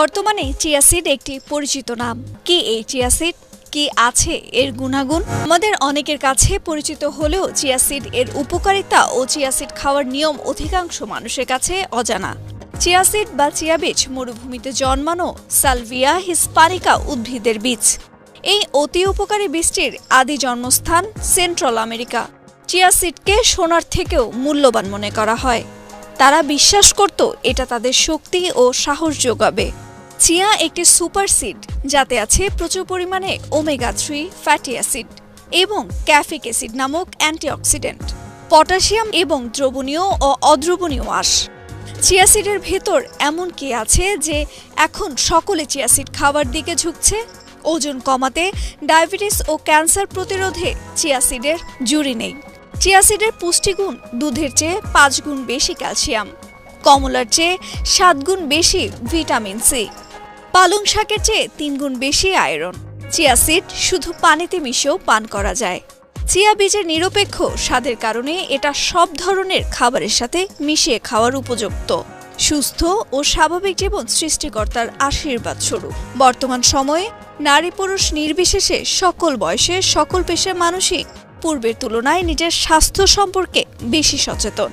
বর্তমানে চিয়াসিড একটি পরিচিত নাম। কি এই চিয়াসিড? কি আছে এর গুণাগুণ? আমাদের অনেকের কাছে পরিচিত হলেও চিয়াসিড এর উপকারিতা ও চিয়াসিড খাওয়ার নিয়ম অধিকাংশ মানুষের কাছে অজানা। চিয়াসিড বা চিয়াবীজ মরুভূমিতে জন্মানো সালভিয়া হিসপানিকা উদ্ভিদের বীজ। এই অতি উপকারী বীজটির আদি জন্মস্থান সেন্ট্রাল আমেরিকা। চিয়াসিডকে সোনার থেকেও মূল্যবান মনে করা হয়। তারা বিশ্বাস করত এটা তাদের শক্তি ও সাহস যোগাবে। চিয়া একটি সুপার সিড, যাতে আছে প্রচুর পরিমাণে ওমেগা থ্রি ফ্যাটি অ্যাসিড এবং ক্যাফিক অ্যাসিড নামক অ্যান্টিঅক্সিডেন্ট, পটাশিয়াম এবং দ্রবণীয় ও অদ্রবণীয় আঁশ। চিয়াসিডের ভেতর এমন কি আছে যে এখন সকলে চিয়াসিড খাবার দিকে ঝুঁকছে? ওজন কমাতে ডায়াবেটিস ও ক্যান্সার প্রতিরোধে চিয়াসিডের জুড়ি নেই। চিয়াসিডের পুষ্টিগুণ দুধের চেয়ে পাঁচ গুণ বেশি ক্যালসিয়াম। কমলার চেয়ে সাত গুণ বেশি ভিটামিন সি। পালং শাকের চেয়ে তিন গুণ বেশি আয়রন। চিয়া সিড শুধু পানিতে মিশেও পান করা যায়। চিয়া বীজের নিরপেক্ষ স্বাদের কারণে এটা সব ধরনের খাবারের সাথে মিশিয়ে খাওয়ার উপযুক্ত। সুস্থ ও স্বাভাবিক জীবন সৃষ্টিকর্তার আশীর্বাদ স্বরূপ। বর্তমান সময়ে নারী পুরুষ নির্বিশেষে সকল বয়সে সকল পেশার মানুষই পূর্বের তুলনায় নিজের স্বাস্থ্য সম্পর্কে বেশি সচেতন।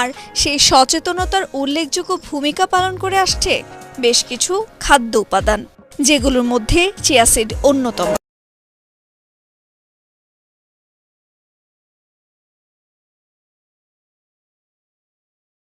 আর সেই সচেতনতার উল্লেখযোগ্য ভূমিকা পালন করে আসছে বেশ কিছু খাদ্য উপাদান যেগুলোর মধ্যে চিয়াসিড অন্যতম।